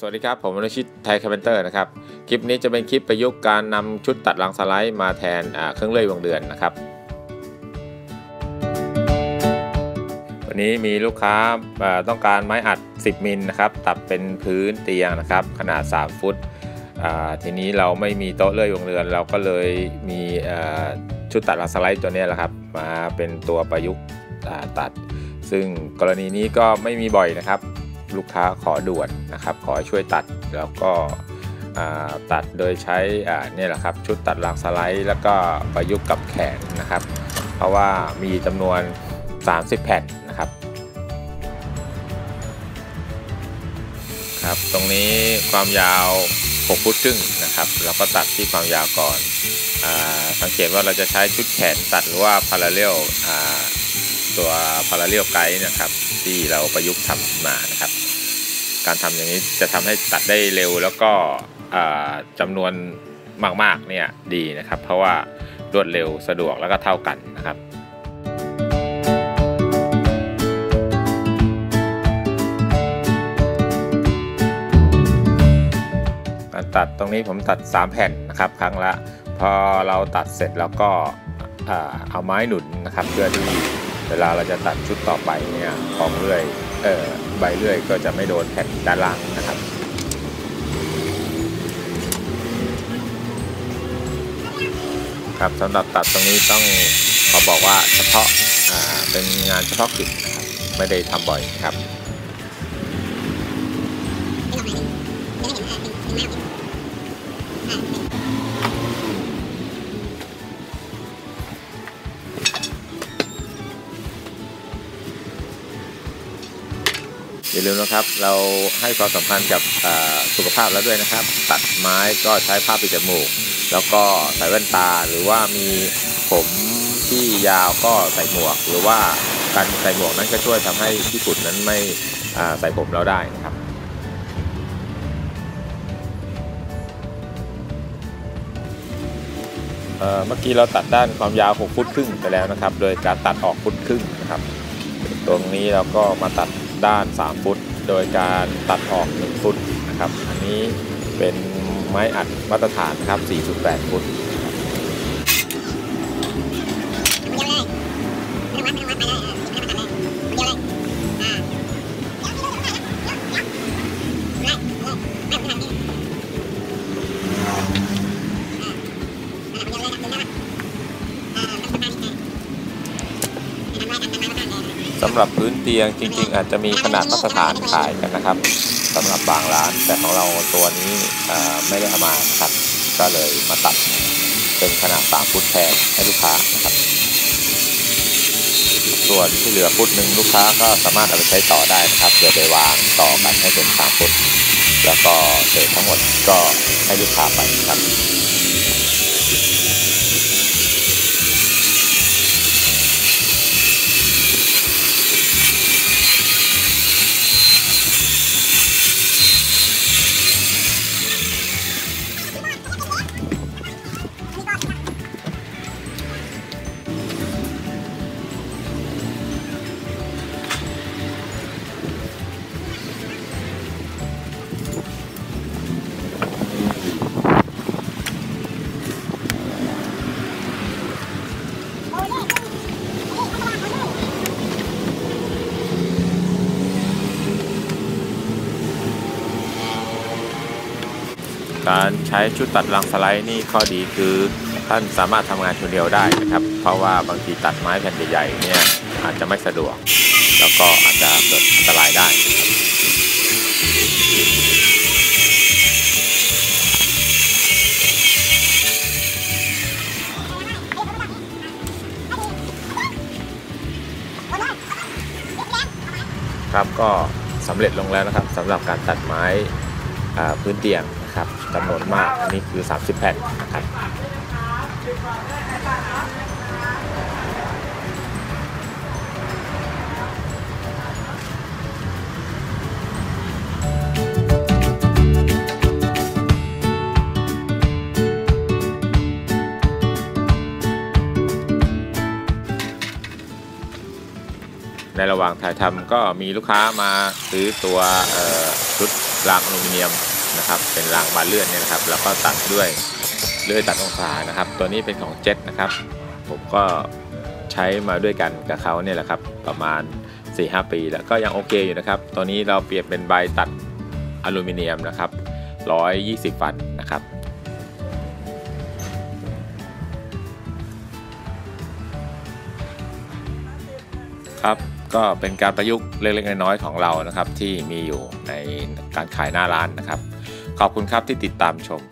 สวัสดีครับ ผมวรชิตไทยคาเพนเตอร์นะครับ คลิปนี้จะเป็นคลิปประยุกต์การนำชุดตัดรังสไลด์มาแทนเครื่องเลื่อยวงเดือนนะครับ วันนี้มีลูกค้าต้องการไม้อัด 10 มิลนะครับ ตัดเป็นพื้นเตียงนะครับ ขนาด 3 ฟุต ทีนี้เราไม่มีโต๊ะเลื่อยวงเดือน เราก็เลยมีชุดตัดรังสไลด์ตัวนี้แหละครับ มาเป็นตัวประยุกต์ตัด ซึ่งกรณีนี้ก็ไม่มีบ่อยนะครับ ลูกค้าขอด่วนนะครับ ขอช่วยตัดแล้วก็ตัดโดยใช้เนี่ยแหละครับชุดตัดรางสไลด์ แล้วก็ประยุกต์กับแขนนะครับ เพราะว่ามีจำนวน 30 แผ่นนะครับครับ ตรงนี้ความยาว6ฟุตครึ่งนะครับเราก็ตัดที่ความยาวก่อนอสังเกตว่าเราจะใช้ชุดแขนตัดหรือว่าพาราเรล ตัวพาราเรลไกด์นะครับ ที่เราประยุกต์ทำมานะครับ การทำอย่างนี้จะทำให้ตัดได้เร็วแล้วก็จำนวนมากๆเนี่ยดีนะครับ เพราะว่ารวดเร็วสะดวกแล้วก็เท่ากันนะครับการตัดตรงนี้ผมตัด 3 แผ่นนะครับ ครั้งละ พอเราตัดเสร็จแล้วก็เอาไม้หนุนนะครับ เพื่อที่ เวลาเราจะตัดชุดต่อไปเนี่ยของเลื่อยเออใบเลื่อยก็จะไม่โดนแผ่นด้านล่างนะครับครับสำหรับตัดตรงนี้ต้องขอบอกว่าเฉพาะอ่าเป็นงานเฉพาะกิจนะครับไม่ได้ทำบ่อยครับ อย่าลืมนะครับ เราให้ความสำคัญกับสุขภาพแล้วด้วยนะครับ ตัดไม้ก็ใช้ผ้าปิดจมูก แล้วก็ใส่แว่นตาหรือว่ามีผมที่ยาวก็ใส่หมวก หรือว่าการใส่หมวกนั้นก็ช่วยทำให้ที่ฝุ่นนั้นไม่ใส่ผมเราได้นะครับเมื่อกี้เราตัดด้านความยาว 6 ฟุตครึ่งไปแล้วนะครับ โดยการตัดออกฟุตครึ่งนะครับ ตรงนี้เราก็มาตัด ด้าน 3 ฟุต โดยการตัดออก 1 ฟุตนะครับ อันนี้เป็นไม้อัดมาตรฐานครับ 4.8 ฟุต หรับพื้นเตียงจริง ๆ อาจจะมีขนาดมาตรฐานขายกันนะครับสำหรับบางร้านแต่ของเราตัวนี้ไม่ได้เอามาครับก็เลยมาตัดเป็นขนาด 3 ฟุตแทนให้ลูกค้านะครับ ส่วนที่เหลือฟุตหนึ่งลูกค้าก็สามารถเอาไปใช้ต่อได้นะครับเดี๋ยวไปวางต่อกันให้เป็น 3 ฟุต แล้วก็เศษทั้งหมดก็ให้ลูกค้าไปครับ การใช้ชุดตัดรังสไลด์นี่ข้อดีคือท่านสามารถทำงานคนเดียวได้นะครับ เพราะว่าบางทีตัดไม้แผ่นใหญ่ๆเนี่ยอาจจะไม่สะดวก แล้วก็อาจจะเกิดอันตรายได้ครับก็สำเร็จลงแล้วนะครับสำหรับการตัดไม้พื้นเตียง ครับจำนวนมากอันนี้คือ 30 แผ่นะครับในระหว่างถ่ายทำก็มีลูกค้ามาซื้อตัวชุดรางอลูมิเนียม นะครับ เป็นรางบานเลื่อนเนี่ยนะครับ แล้วก็ตัดด้วยเลื่อยตัดองศานะครับ ตัวนี้เป็นของเจ็ตนะครับ ผมก็ใช้มาด้วยกันกับเขาเนี่ยแหละครับ ประมาณ 4-5 ปีแล้วก็ยังโอเคอยู่นะครับ ตัวนี้เราเปลี่ยนเป็นใบตัดอลูมิเนียมนะครับ 120 วัตต์นะครับครับก็เป็นการประยุกต์เล็กๆน้อยๆของเรานะครับที่มีอยู่ในการขายหน้าร้านนะครับ ขอบคุณครับที่ติดตามชม